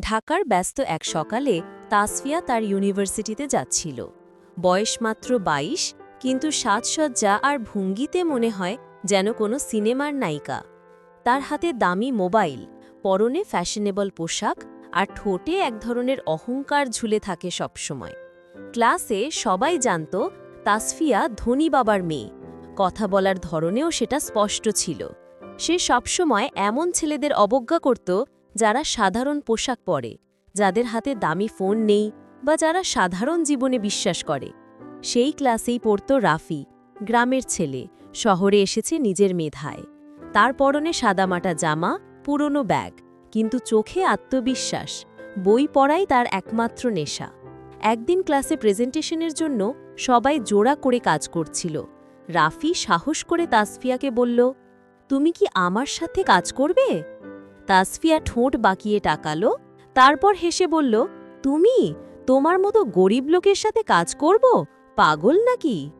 ঢাকার ব্যস্ত এক সকালে তাসফিয়া তার ইউনিভার্সিটিতে যাচ্ছিল। বয়স মাত্র ২২ কিন্তু সাজসজ্জা আর ভঙ্গিতে মনে হয় যেন কোনো সিনেমার নায়িকা। তার হাতে দামি মোবাইল, পরনে ফ্যাশনেবল পোশাক আর ঠোঁটে এক ধরনের অহংকার ঝুলে থাকে সবসময়। ক্লাসে সবাই জানত, তাসফিয়া ধনী বাবার মেয়ে। কথা বলার ধরনেও সেটা স্পষ্ট ছিল। সে সবসময় এমন ছেলেদের অবজ্ঞা করত যারা সাধারণ পোশাক পরে, যাদের হাতে দামি ফোন নেই বা যারা সাধারণ জীবনে বিশ্বাস করে। সেই ক্লাসেই পড়ত রাফি, গ্রামের ছেলে, শহরে এসেছে নিজের মেধায়। তার পরনে সাদামাটা জামা, পুরনো ব্যাগ, কিন্তু চোখে আত্মবিশ্বাস, বই পড়াই তার একমাত্র নেশা। একদিন ক্লাসে প্রেজেন্টেশনের জন্য সবাই জোড়া করে কাজ করছিল। রাফি সাহস করে তাসফিয়াকে বলল, তুমি কি আমার সাথে কাজ করবে? তাসফিয়া ঠোঁট বাঁকিয়ে টাকালো তারপর হেসে বলল, তুমি, তোমার মতো গরিব লোকের সাথে কাজ করব? পাগল নাকি?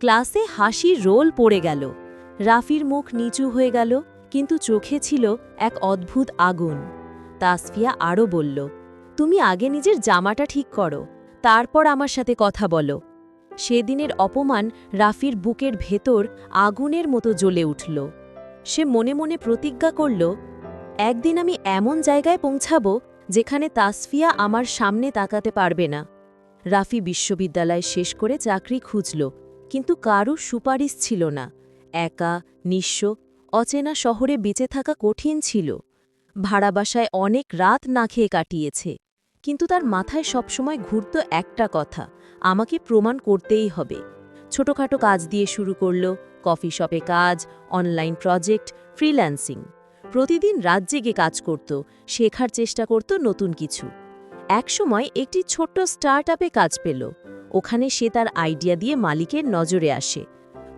ক্লাসে হাসির রোল পড়ে গেল। রাফির মুখ নিচু হয়ে গেল, কিন্তু চোখে ছিল এক অদ্ভুত আগুন। তাসফিয়া আরও বলল, তুমি আগে নিজের জামাটা ঠিক করো, তারপর আমার সাথে কথা বলো। সেদিনের অপমান রাফির বুকের ভেতর আগুনের মতো জ্বলে উঠল। সে মনে মনে প্রতিজ্ঞা করল একদিন আমি এমন জায়গায় পৌঁছাব যেখানে তাসফিয়া আমার সামনে তাকাতে পারবে না। রাফি বিশ্ববিদ্যালয় শেষ করে চাকরি খুঁজল, কিন্তু কারও সুপারিশ ছিল না। একা, নিঃস্ব, অচেনা শহরে বেঁচে থাকা কঠিন ছিল। ভাড়া বাসায় অনেক রাত না খেয়ে কাটিয়েছে, কিন্তু তার মাথায় সবসময় ঘুরত একটা কথা, আমাকে প্রমাণ করতেই হবে। ছোটখাটো কাজ দিয়ে শুরু করল, কফি শপে কাজ, অনলাইন প্রজেক্ট, ফ্রিল্যান্সিং। প্রতিদিন রাত জেগে কাজ করত, শেখার চেষ্টা করত নতুন কিছু। একসময় একটি ছোট্ট স্টার্ট কাজ পেল। ওখানে সে তার আইডিয়া দিয়ে মালিকের নজরে আসে।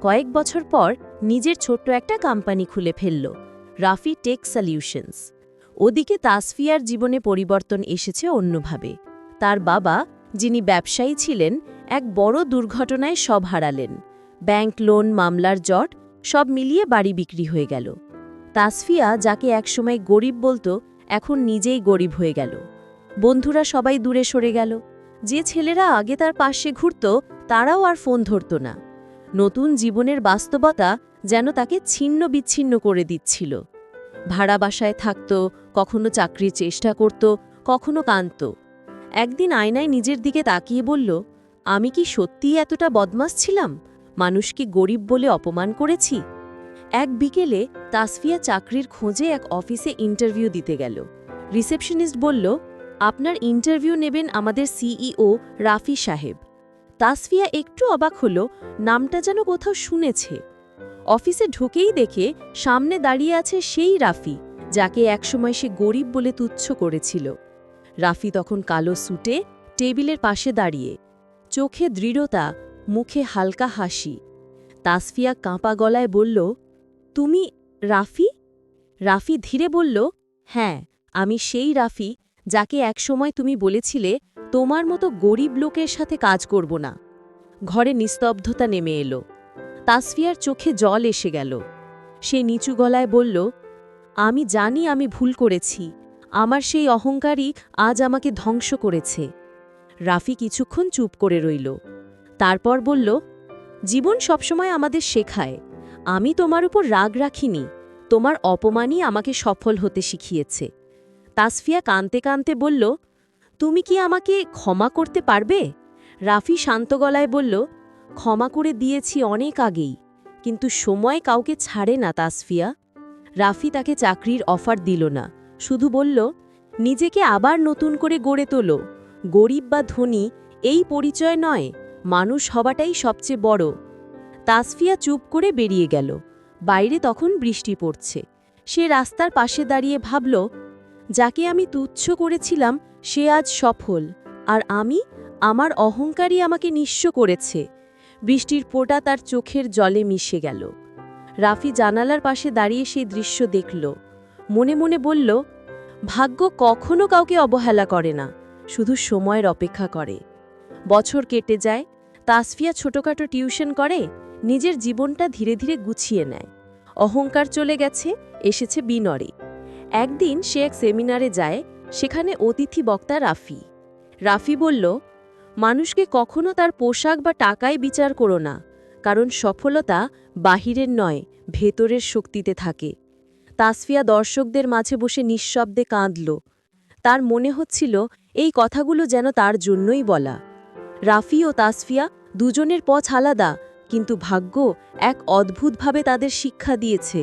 কয়েক বছর পর নিজের ছোট্ট একটা কোম্পানি খুলে ফেলল, রাফি টেক সলিউশনস। ওদিকে তাসফিয়ার জীবনে পরিবর্তন এসেছে অন্যভাবে। তার বাবা, যিনি ব্যবসায়ী ছিলেন, এক বড় দুর্ঘটনায় সব হারালেন। ব্যাংক লোন, মামলার জট, সব মিলিয়ে বাড়ি বিক্রি হয়ে গেল। তাসফিয়া, যাকে একসময় গরিব বলতো, এখন নিজেই গরিব হয়ে গেল। বন্ধুরা সবাই দূরে সরে গেল। যে ছেলেরা আগে তার পাশে ঘুরত, তারাও আর ফোন ধরত না। নতুন জীবনের বাস্তবতা যেন তাকে ছিন্ন বিচ্ছিন্ন করে দিচ্ছিল। ভাড়া বাসায় থাকত, কখনো চাকরির চেষ্টা করত, কখনো কান্ত একদিন আয়নায় নিজের দিকে তাকিয়ে বলল, আমি কি সত্যিই এতটা বদমাস ছিলাম? মানুষ কি গরিব বলে অপমান করেছি? এক বিকেলে তাসফিয়া চাকরির খোঁজে এক অফিসে ইন্টারভিউ দিতে গেল। রিসেপশনিস্ট বলল, আপনার ইন্টারভিউ নেবেন আমাদের সিইও রাফি সাহেব। তাসফিয়া একটু অবাক হল, নামটা যেন কোথাও শুনেছে। অফিসে ঢুকেই দেখে সামনে দাঁড়িয়ে আছে সেই রাফি, যাকে একসময় সে গরিব বলে তুচ্ছ করেছিল। রাফি তখন কালো সুটে টেবিলের পাশে দাঁড়িয়ে, চোখে দৃঢ়তা, মুখে হালকা হাসি। তাসফিয়া কাঁপা গলায় বলল তুমি রাফি? রাফি ধীরে বলল হ্যাঁ আমি সেই রাফি যাকে একসময় তুমি বলেছিলে তোমার মতো গরিব লোকের সাথে কাজ করব না। ঘরে নিস্তব্ধতা নেমে এলো। তাসফিয়ার চোখে জল এসে গেল। সে নিচু গলায় বলল, আমি জানি আমি ভুল করেছি। আমার সেই অহংকারই আজ আমাকে ধ্বংস করেছে। রাফি কিছুক্ষণ চুপ করে রইল। তারপর বলল, জীবন সবসময় আমাদের শেখায়। আমি তোমার উপর রাগ রাখিনি, তোমার অপমানই আমাকে সফল হতে শিখিয়েছে। তাসফিয়া কানতে কানতে বলল, তুমি কি আমাকে ক্ষমা করতে পারবে? রাফি শান্ত গলায় বলল, ক্ষমা করে দিয়েছি অনেক আগেই, কিন্তু সময় কাউকে ছাড়ে না তাসফিয়া। রাফি তাকে চাকরির অফার দিল না, শুধু বলল, নিজেকে আবার নতুন করে গড়ে তোলো। গরিব বা ধনী, এই পরিচয় নয়, মানুষ হওয়াটাই সবচেয়ে বড়। তাসফিয়া চুপ করে বেরিয়ে গেল। বাইরে তখন বৃষ্টি পড়ছে। সে রাস্তার পাশে দাঁড়িয়ে ভাবল, যাকে আমি তুচ্ছ করেছিলাম, সে আজ সফল। আর আমি, আমার অহংকারই আমাকে নিঃস্ব করেছে। বৃষ্টির পোটা তার চোখের জলে মিশে গেল। রাফি জানালার পাশে দাঁড়িয়ে সেই দৃশ্য দেখল। মনে মনে বলল, ভাগ্য কখনো কাউকে অবহেলা করে না, শুধু সময়ের অপেক্ষা করে। বছর কেটে যায়, তাসফিয়া ছোটখাটো টিউশন করে? নিজের জীবনটা ধীরে ধীরে গুছিয়ে নেয়। অহংকার চলে গেছে, এসেছে বিনরে। একদিন সে এক সেমিনারে যায়, সেখানে অতিথি বক্তা রাফি। রাফি বলল, মানুষকে কখনো তার পোশাক বা টাকায় বিচার করো না, কারণ সফলতা বাহিরের নয়, ভেতরের শক্তিতে থাকে তাসফিয়া দর্শকদের মাঝে বসে নিঃশব্দে কাঁদল। তার মনে হচ্ছিল, এই কথাগুলো যেন তার জন্যই বলা রাফি ও তাসফিয়া দুজনের পথ আলাদা কিন্তু ভাগ্য এক অদ্ভুতভাবে তাদের শিক্ষা দিয়েছে।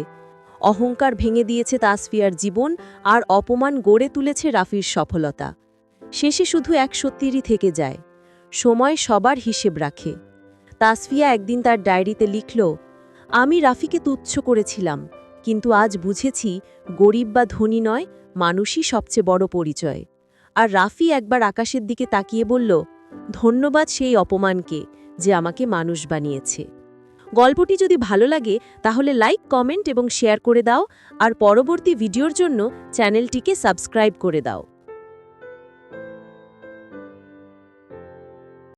অহংকার ভেঙে দিয়েছে তাসফিয়ার জীবন আর অপমান গড়ে তুলেছে রাফির সফলতা। শেষে শুধু এক সত্যিরই থেকে যায়। সময় সবার হিসেব রাখে। তাসফিয়া একদিন তার ডায়েরিতে লিখল, আমি রাফিকে তুচ্ছ করেছিলাম, কিন্তু আজ বুঝেছি গরিব বা ধনী নয়, মানুষই সবচেয়ে বড় পরিচয়। আর রাফি একবার আকাশের দিকে তাকিয়ে বলল, ধন্যবাদ সেই অপমানকে। যে আমাকে মানুষ বানিয়েছে। গল্পটি যদি ভালো লাগে, তাহলে লাইক, কমেন্ট এবং শেয়ার করে দাও, আর পরবর্তী ভিডিওর জন্য চ্যানেলটিকে সাবস্ক্রাইব করে দাও।